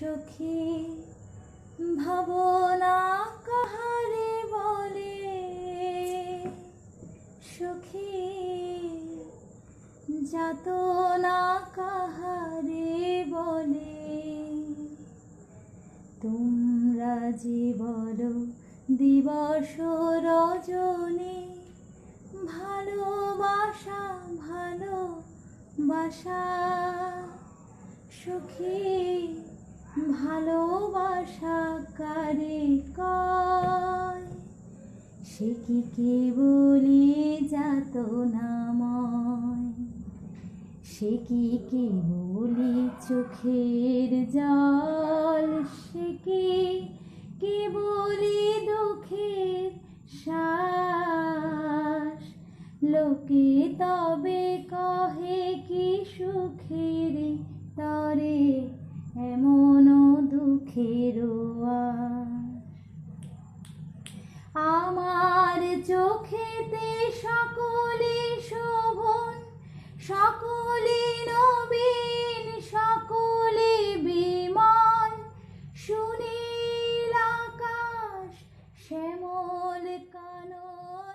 সখী, ভাবনা কাহারে বলে? সখী, যাতনা কাহারে বলে? তোমরা যে বলো দিবস রজনী, ভালোবাসা ভালোবাসা সুখী। ভালোবাসা কারে কয়, সে কি কেবলি যাত নাময়? সে কি কেবলি চোখের জল? সে কি কেবলি দুঃখের শ্বাস? লোকে তবে কহে কি খেরোয়া আমার চোখেতে সকলে শোভন সকলে নবীন সকলে বিমল। শুনিল আকাশ শ্যামল কানন।